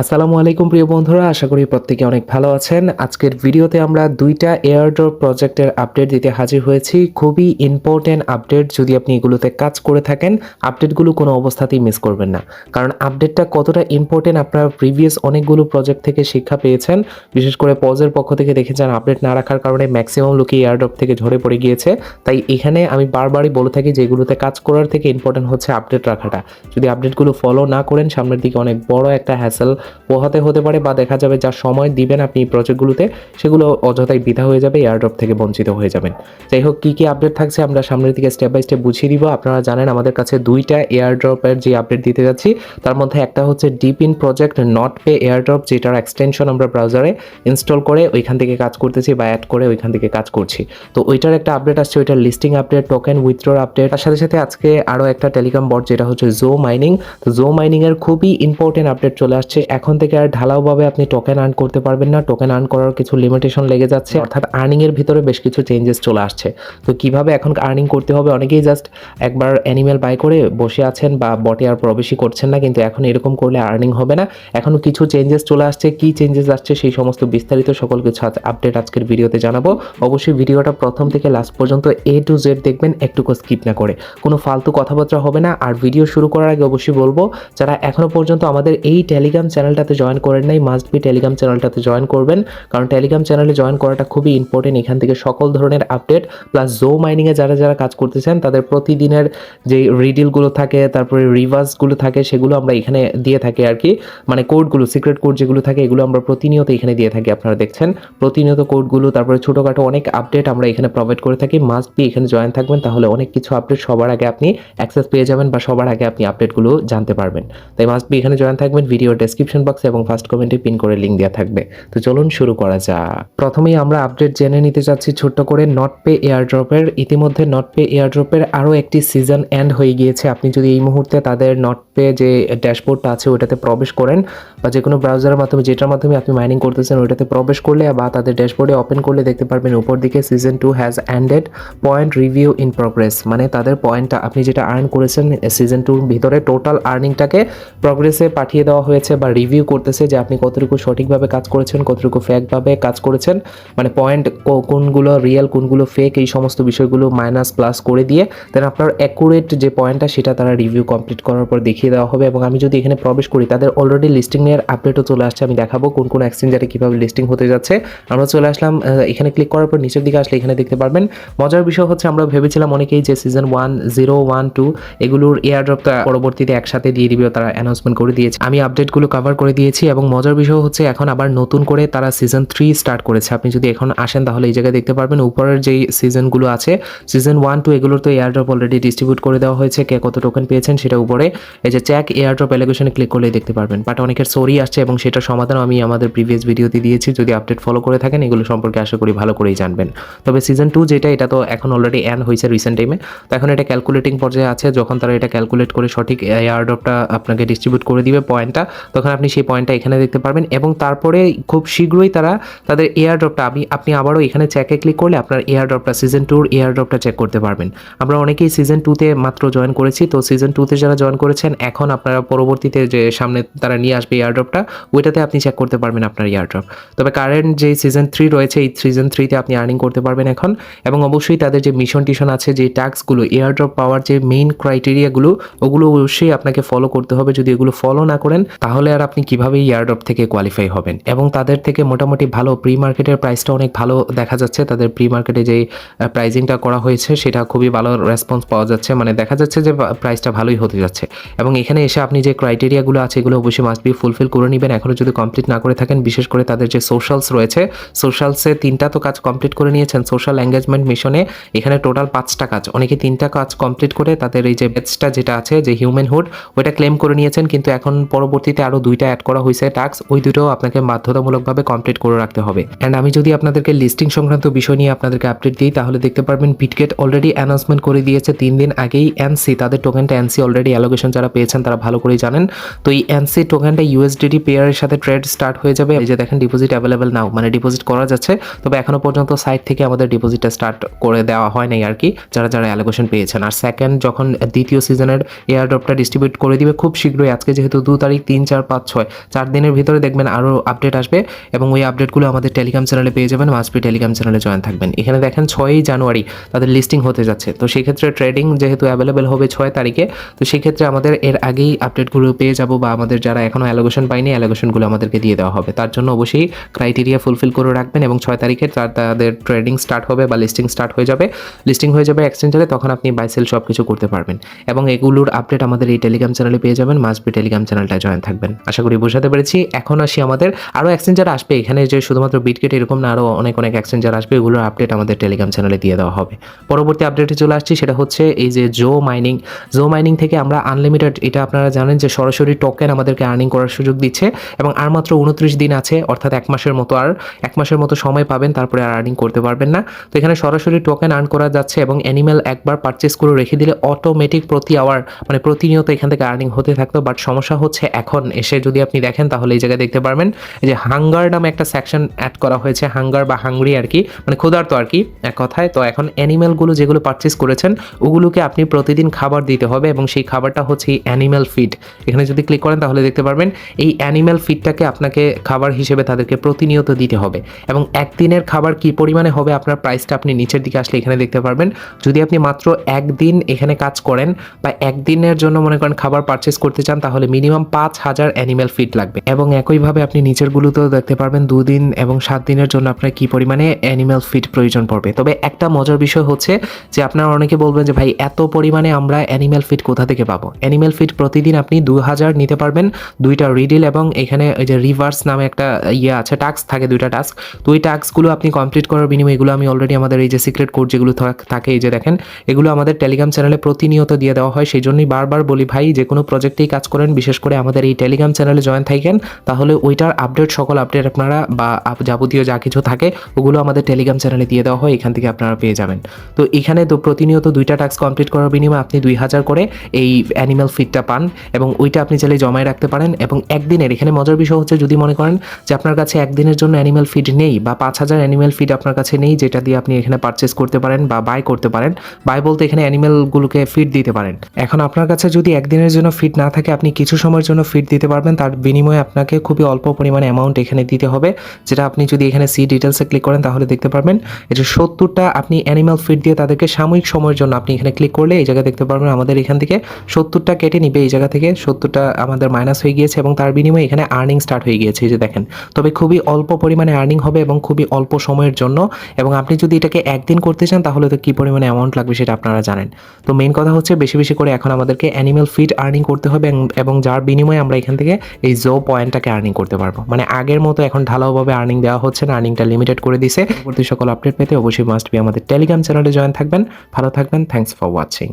আসসালামু আলাইকুম প্রিয় বন্ধুরা, আশা করি প্রত্যেকে অনেক ভালো আছেন। আজকের ভিডিওতে আমরা দুইটা এয়ারড্রপ প্রজেক্টের আপডেট দিতে হাজির হয়েছি। খুবই ইম্পর্টেন্ট আপডেট যদি আপনি এগুলোতে কাজ করে থাকেন আপডেটগুলো কোনো অবস্থাতেই মিস করবেন না। কারণ আপডেটটা কতটা ইম্পর্টেন্ট আপনারা প্রিভিয়াস অনেকগুলো প্রজেক্ট থেকে শিক্ষা পেয়েছেন। বিশেষ করে পজের পক্ষ থেকে দেখেছেন আপডেট না রাখার কারণে ম্যাক্সিমাম লোকই এয়ারড্রপ থেকে ঝরে পড়ে গিয়েছে। তাই এখানে আমি বারবারই বলে থাকি যে এগুলোতে কাজ করার থেকে ইম্পর্টেন্ট হচ্ছে আপডেট রাখাটা। যদি আপডেটগুলো ফলো না করেন, সামনের দিকে অনেক বড় একটা হ্যাসেল পোহাতে হতে পারে বা দেখা যাবে যা সময় দিবেন আপনি এই প্রজেক্টগুলোতে সেগুলো অযথাই বিধা হয়ে যাবে এয়ারড্রপ থেকে বঞ্চিত হয়ে যাবেন। যাই হোক, কী কী আপডেট থাকছে আমরা সামনের দিকে স্টেপ বাই স্টেপ বুঝিয়ে দিব। আপনারা জানেন আমাদের কাছে দুইটা এয়ারড্রপের যে আপডেট দিতে যাচ্ছি, তার মধ্যে একটা হচ্ছে deep in project not pay airdrop যেটার এক্সটেনশন আমরা ব্রাউজারে ইনস্টল করে ওইখান থেকে কাজ করতেছি বা অ্যাড করে ওইখান থেকে কাজ করছি। তো ওইটার একটা আপডেট আসছে, ওইটার লিস্টিং আপডেট টোকেন উইথড্রর আপডেট তার সাথে সাথে আজকে আরও একটা টেলিকম বট যেটা হচ্ছে জো মাইনিং তো জো মাইনিংয়ের খুবই ইম্পর্টেন্ট আপডেট চলে আসছে। এখন থেকে আর ঢালাওভাবে আপনি টোকেন আর্ন করতে পারবেন না। টোকেন আর্ন করার কিছু লিমিটেশন লেগে যাচ্ছে, অর্থাৎ আর্নিংয়ের ভিতরে বেশ কিছু চেঞ্জেস চলে আসছে। তো কীভাবে এখন আর্নিং করতে হবে? অনেকেই জাস্ট একবার অ্যানিমেল বাই করে বসে আছেন বা বটে আর প্রবেশই করছেন না, কিন্তু এখন এরকম করলে আর্নিং হবে না। এখনও কিছু চেঞ্জেস চলে আসছে। কি চেঞ্জেস আসছে সেই সমস্ত বিস্তারিত সকল কিছু আপডেট আজকের ভিডিওতে জানাব। অবশ্যই ভিডিওটা প্রথম থেকে লাস্ট পর্যন্ত এ টু জেড দেখবেন, একটুকু স্কিপ না করে। কোনো ফালতু কথাবার্তা হবে না। আর ভিডিও শুরু করার আগে অবশ্যই বলব, যারা এখনও পর্যন্ত আমাদের এই টেলিগ্রাম চ্যানেলটাতে জয়েন করেন নাই মাস্ট বি টেলিগ্রাম চ্যানেলটাতে জয়েন করবেন। কারণ টেলিগ্রাম চ্যানেলে জয়েন করাটা খুবই ইম্পর্টেন্ট এখান থেকে সকল ধরনের আপডেট প্লাস জো মাইনিংয়ে যারা যারা কাজ করতেছেন, তাদের প্রতিদিনের যে রিডিলগুলো থাকে, তারপরে রিভার্সগুলো থাকে, সেগুলো আমরা এখানে দিয়ে থাকি আর কি। মানে কোডগুলো সিক্রেট কোড যেগুলো থাকে, এগুলো আমরা প্রতিনিয়ত এখানে দিয়ে থাকি, আপনারা দেখছেন। প্রতিনিয়ত কোডগুলো তারপরে ছোটোখাটো অনেক আপডেট আমরা এখানে প্রোভাইড করে থাকি। মাস্ট বি এখানে জয়েন থাকবেন, তাহলে অনেক কিছু আপডেট সবার আগে আপনি অ্যাক্সেস পেয়ে যাবেন, বা সবার আগে আপনি আপডেটগুলো জানতে পারবেন। তাই মাস্ট বি এখানে জয়েন থাকবেন ভিডিও ডেসক্রিপশন বক্সে এবং ফার্স্ট কমেন্টে পিন করে লিঙ্ক দেওয়া থাকবে। তো চলুন শুরু করা যাক। প্রথমেই আমরা আপডেট জেনে নিতে চাচ্ছি ছোট্ট করে নট পে এয়ারড্রপের ইতিমধ্যে নট পে এয়ারড্রপের আরও একটি সিজন এন্ড হয়ে গিয়েছে। আপনি যদি এই মুহূর্তে তাদের নট পে যে ড্যাশবোর্ডটা আছে, ওটাতে প্রবেশ করেন বা যে কোনো ব্রাউজারের মাধ্যমে, যেটার মাধ্যমে আপনি মাইনিং করতেছেন ওইটাতে প্রবেশ করলে বা তাদের ড্যাশবোর্ডে ওপেন করলে দেখতে পারবেন উপর দিকে season two has ended point review in progress মানে তাদের পয়েন্টটা আপনি যেটা আর্ন করেছেন সিজন টুর ভিতরে টোটাল আর্নিংটাকে প্রগ্রেসে পাঠিয়ে দেওয়া হয়েছে বা রিভিউ করতেছে যে আপনি কতটুকু সঠিকভাবে কাজ করেছেন, কতটুকু ফেকভাবে কাজ করেছেন মানে পয়েন্ট কোনগুলো রিয়েল কোনগুলো ফেক এই সমস্ত বিষয়গুলো মাইনাস প্লাস করে দিয়ে দেন আপনার অ্যাকুরেট যে পয়েন্টটা সেটা তারা রিভিউ কমপ্লিট করার পর দেখিয়ে দেওয়া হবে এবং আমি যদি এখানে প্রবেশ করি, তাদের অলরেডি লিস্টিং এর আপডেটও চলে আসছে। আমি দেখাবো কোন কোন এক্সচেঞ্জারে কীভাবে লিস্টিং হতে যাচ্ছে। আমরা চলে আসলাম এখানে ক্লিক করার পর নিচের দিকে আসলে এখানে দেখতে পারবেন। মজার বিষয় হচ্ছে আমরা ভেবেছিলাম অনেকেই যে season one zero one two এগুলোর এয়ারড্রপটা পরবর্তীতে একসাথে দিয়ে দিবে, তারা অ্যানাউন্সমেন্ট করে দিয়েছে। আমি আপডেটগুলো কভার করে দিয়েছি এবং মজার বিষয় হচ্ছে এখন আবার নতুন করে তারা সিজন থ্রি স্টার্ট করেছে। আপনি যদি এখন আসেন তাহলে এই জায়গায় দেখতে পারবেন উপরের যেই সিজনগুলো আছে সিজন ওয়ান টু এগুলোর তো এয়ারড্রপ অলরেডি ডিস্ট্রিবিউট করে দেওয়া হয়েছে। কে কত টোকেন পেয়েছেন সেটা উপরে। এই যে চ্যাক এয়ারড্রপ অ্যালিগেশনে ক্লিক করলেই দেখতে পারবেন। বাট অনেকের সরি আসছে এবং সেটার সমাধান আমি আমাদের প্রিভিয়াস ভিডিওতে দিয়েছি। যদি আপডেট ফলো করে থাকেন, এগুলো সম্পর্কে আশা করি ভালো করেই জানবেন। তবে সিজন টু যেটা, এটা তো এখন অলরেডি অ্যান হয়েছে রিসেন্ট টাইমে তো এখন এটা ক্যালকুলেটিং পর্যায়ে আছে। যখন তারা এটা ক্যালকুলেট করে সঠিক এয়ারড্রপটা আপনাকে ডিস্ট্রিবিউট করে দিবে পয়েন্টটা তখন আপনি সেই পয়েন্টটা এখানে দেখতে পারবেন এবং তারপরে খুব শীঘ্রই তারা তাদের এয়ারড্রপটা আপনি আপনি আবারও এখানে চেকে ক্লিক করলে আপনার এয়ারড্রপটা সিজন টুর এয়ারড্রপটা চেক করতে পারবেন। আমরা অনেকেই সিজন টুতে মাত্র জয়েন করেছি, তো সিজন টুতে যারা জয়েন করেছেন, এখন আপনারা পরবর্তীতে যে সামনে তারা নিয়ে আসবে এয়ারড্রপটা ওইটাতে আপনি চেক করতে পারবেন আপনার এয়ারড্রপ তবে কারেন্ট যে সিজন থ্রি রয়েছে, এই সিজন থ্রিতে আপনি আর্নিং করতে পারবেন এখন এবং অবশ্যই তাদের যে মিশন টিশন আছে, যে ট্যাক্সগুলো এয়ারড্রপ পাওয়ার যে মেইন ক্রাইটেরিয়াগুলো ওগুলো অবশ্যই আপনাকে ফলো করতে হবে। যদি এগুলো ফলো না করেন, তাহলে আর আপনি কীভাবে এয়ারড্রপ থেকে কোয়ালিফাই হবেন? এবং তাদের থেকে মোটামুটি ভালো প্রি মার্কেটের প্রাইসটা অনেক ভালো দেখা যাচ্ছে। তাদের প্রি মার্কেটে যে প্রাইজিংটা করা হয়েছে, সেটা খুবই ভালো রেসপন্স পাওয়া যাচ্ছে। মানে দেখা যাচ্ছে যে প্রাইসটা ভালোই হতে যাচ্ছে। এবং এখানে এসে আপনি যে ক্রাইটেরিয়াগুলো আছে, এগুলো অবশ্যই মাস্ট বি ফুলফিল করে নেবেন। এখনও যদি কমপ্লিট না করে থাকেন, বিশেষ করে তাদের যে সোশ্যালস রয়েছে সোশ্যালসে তিনটা তো কাজ কমপ্লিট করে নিয়েছেন। সোশ্যাল এঙ্গেজমেন্ট মিশনে এখানে টোটাল পাঁচটা কাজ। অনেকে তিনটা কাজ কমপ্লিট করে তাদের এই যে ব্যাচটা যেটা আছে, যে হিউম্যানহুড ওইটা ক্লেম করে নিয়েছেন। কিন্তু এখন পরবর্তীতে আরও দুইটা অ্যাড করা হয়েছে টাস্ক ওই দুটো আপনাকে বাধ্যতামূলকভাবে কমপ্লিট করে রাখতে হবে। অ্যান্ড আমি যদি আপনাদেরকে লিস্টিং সংক্রান্ত বিষয় নিয়ে আপনাদেরকে আপডেট দিই, তাহলে দেখতে পারবেন বিটগেট অলরেডি অ্যানাউন্সমেন্ট করে দিয়েছে। তিন দিন আগেই এনসি তাদের টোকেনটা এনসি অলরেডি অ্যালোকেশন যারা পেয়েছেন, তারা ভালো করেই জানেন। তো এই এনসি টোকেনটা ইউএসডিটি পেয়ারের সাথে ট্রেড স্টার্ট হয়ে যাবে। এই যে দেখেন ডিপোজিট অ্যাভেলেবেল নাও মানে ডিপোজিট করা যাচ্ছে। তবে এখনও পর্যন্ত সাইট থেকে আমাদের ডিপোজিটটা স্টার্ট করে দেওয়া হয় নাই আর কি, যারা যারা অ্যালোকেশন পেয়েছেন। আর সেকেন্ড যখন দ্বিতীয় সিজনের এয়ারড্রপটা ডিস্ট্রিবিউট করে দিবে, খুব শীঘ্রই, আজকে যেহেতু দু তারিখ, তিন, চার, পাঁচ ছয়। চার দিনের ভিতরে দেখবেন আরও আপডেট আসবে এবং ওই আপডেটগুলো আমাদের টেলিগ্রাম চ্যানেলে পেয়ে যাবেন। মাসপি টেলিগ্রাম চ্যানেলে জয়েন থাকবেন। এখানে দেখেন ছয়ই জানুয়ারি তাদের লিস্টিং হতে যাচ্ছে। তো সেক্ষেত্রে ট্রেডিং যেহেতু অ্যাভেলেবেল হবে ছয় তারিখে, তো সেই ক্ষেত্রে আমাদের এর আগেই আপডেটগুলো পেয়ে যাব বা আমাদের যারা এখনও অ্যালোগেশন পায়নি অ্যালোগেশনগুলো আমাদেরকে দিয়ে দেওয়া হবে। তার জন্য অবশ্যই ক্রাইটেরিয়া ফুলফিল করে রাখবেন এবং ছয় তারিখে তার তাদের ট্রেডিং স্টার্ট হবে বা লিস্টিং স্টার্ট হয়ে যাবে। লিস্টিং হয়ে যাবে এক্সচেঞ্জারে তখন আপনি বাইসেল সব কিছু করতে পারবেন। এবং এগুলোর আপডেট আমাদের এই টেলিগ্রাম চ্যানেলে পেয়ে যাবেন। মাসবি টেলিগ্রাম চ্যানেলটা জয়েন থাকবেন। আশা করি বোঝাতে পেরেছি। এখন আসি আমাদের আরও এক্সচেঞ্জার আসবে। এখানে যে শুধুমাত্র বিটকেট এরকম না, আরও অনেক অনেক এক্সচেঞ্জার আসবে। এগুলোর আপডেট আমাদের টেলিগ্রাম চ্যানেলে দিয়ে দেওয়া হবে। পরবর্তী আপডেটে চলে আসছি, সেটা হচ্ছে এই যে জো মাইনিং জো মাইনিং থেকে আমরা আনলিমিটেড এটা আপনারা জানেন যে সরাসরি টোকেন আমাদেরকে আর্নিং করার সুযোগ দিচ্ছে এবং আর মাত্র উনত্রিশ দিন আছে, অর্থাৎ এক মাসের মতো আর, এক মাসের মতো সময় পাবেন, তারপরে আর আর্নিং করতে পারবেন না। তো এখানে সরাসরি টোকেন আর্ন করা যাচ্ছে এবং অ্যানিমেল একবার পারচেস করে রেখে দিলে অটোমেটিক প্রতি আওয়ার মানে প্রতিনিয়ত এখান থেকে আর্নিং হতে থাকতো বাট সমস্যা হচ্ছে এখন এসে যদি আপনি দেখেন, তাহলে এই জায়গায় দেখতে পারবেন যে হাঙ্গার নামে একটা সেকশন অ্যাড করা হয়েছে, হাঙ্গার বা হাঙ্গরি আর কি মানে ক্ষুধার্ত আর কি, এক কথায়। তো এখন অ্যানিমেলগুলো যেগুলো পারচেস করেছেন, ওগুলোকে আপনি প্রতিদিন খাবার দিতে হবে এবং সেই খাবারটা হচ্ছে অ্যানিমেল ফিড এখানে যদি ক্লিক করেন, তাহলে দেখতে পারবেন এই অ্যানিমেল ফিডটাকে আপনাকে খাবার হিসেবে তাদেরকে প্রতিনিয়ত দিতে হবে এবং একদিনের খাবার কি পরিমাণে হবে, আপনার প্রাইসটা আপনি নিচের দিকে আসলে এখানে দেখতে পারবেন। যদি আপনি মাত্র একদিন এখানে কাজ করেন বা একদিনের জন্য মনে করেন খাবার পারচেস করতে চান, তাহলে মিনিমাম পাঁচ হাজার অ্যানিমেল ফিড লাগবে। এবং একইভাবে আপনি নিচেরগুলোতেও দেখতে পারবেন দুদিন এবং সাত দিনের জন্য আপনার কি পরিমাণে অ্যানিমেল ফিড প্রয়োজন পড়বে। তবে একটা মজার বিষয় হচ্ছে যে আপনারা অনেকে বলবেন যে, ভাই, এত পরিমাণে আমরা অ্যানিমেল ফিড কোথা থেকে পাবো? অ্যানিমেল ফিড প্রতিদিন আপনি দু হাজার নিতে পারবেন, দুইটা রিডিল এবং এখানে ওই যে রিভার্স নামে একটা ইয়ে আছে টাস্ক থাকে দুইটা টাস্ক তো ওই টাস্কগুলো আপনি কমপ্লিট করার বিনিময়ে এগুলো আমি অলরেডি আমাদের এই যে সিক্রেট কোড যেগুলো থাকে এই যে দেখেন, এগুলো আমাদের টেলিগ্রাম চ্যানেলে প্রতিনিয়ত দিয়ে দেওয়া হয়। সেই জন্যই বারবার বলি, ভাই যে কোনো প্রজেক্টেই কাজ করেন, বিশেষ করে আমাদের এই টেলিগ্রাম চ্যানেলে জয়েন থাকেন, তাহলে ওইটার আপডেট সকল আপডেট আপনারা বা যাবতীয় যা কিছু থাকে, ওগুলো আমাদের টেলিগ্রাম চ্যানেলে দিয়ে দেওয়া হয়, এখান থেকে আপনারা পেয়ে যাবেন। তো এখানে তো প্রতিনিয়ত দুইটা টাস্ক কমপ্লিট করার বিনিময়ে আপনি দুই হাজার করে এই অ্যানিমাল ফিডটা পান এবং ওইটা আপনি চাইলে জমায় রাখতে পারেন এবং একদিনের, এখানে মজার বিষয় হচ্ছে যদি মনে করেন যে আপনার কাছে একদিনের জন্য অ্যানিমাল ফিড নেই বা পাঁচ হাজার অ্যানিমাল ফিড আপনার কাছে নেই, যেটা দিয়ে আপনি এখানে পারচেস করতে পারেন বা বাই করতে পারেন বাই বলতে এখানে অ্যানিমালগুলোকে ফিড দিতে পারেন। এখন আপনার কাছে যদি একদিনের জন্য ফিড না থাকে, আপনি কিছু সময়ের জন্য ফিড দিতে পারবেন তার বিনিময়ে আপনাকে খুবই অল্প পরিমাণে অ্যামাউন্ট এখানে দিতে হবে। যেটা আপনি যদি এখানে সি ডিটেলসে ক্লিক করেন, তাহলে দেখতে পারবেন এটা সত্তরটা আপনি অ্যানিমাল ফিড দিয়ে তাদেরকে সাময়িক সময়ের জন্য আপনি এখানে ক্লিক করলে এই জায়গায় দেখতে পারবেন আমাদের এখান থেকে সত্তরটা কেটে নিবে, এই জায়গা থেকে সত্তরটা আমাদের মাইনাস হয়ে গিয়েছে এবং তার বিনিময়ে এখানে আর্নিং স্টার্ট হয়ে গিয়েছে। এই যে দেখেন, তবে খুবই অল্প পরিমাণে আর্নিং হবে এবং খুবই অল্প সময়ের জন্য এবং আপনি যদি এটাকে একদিন করতে চান, তাহলে তো কী পরিমাণে অ্যামাউন্ট লাগবে সেটা আপনারা জানেন। তো মেন কথা হচ্ছে বেশি বেশি করে এখন আমাদেরকে অ্যানিমাল ফিড আর্নিং করতে হবে এবং যার বিনিময়ে আমরা এখান থেকে এই জো পয়েন্টটাকে আর্নিং করতে পারব। মানে আগের মতো এখন ঢালাওভাবে আর্নিং দেওয়া হচ্ছে না আর্নিংটা লিমিটেড করে দিছে। পরবর্তী সকল আপডেট পেতে অবশ্যই মাস্ট বি আমাদের টেলিগ্রাম চ্যানেলে জয়েন থাকবেন। ভালো থাকবেন থ্যাংকস ফর ওয়াচিং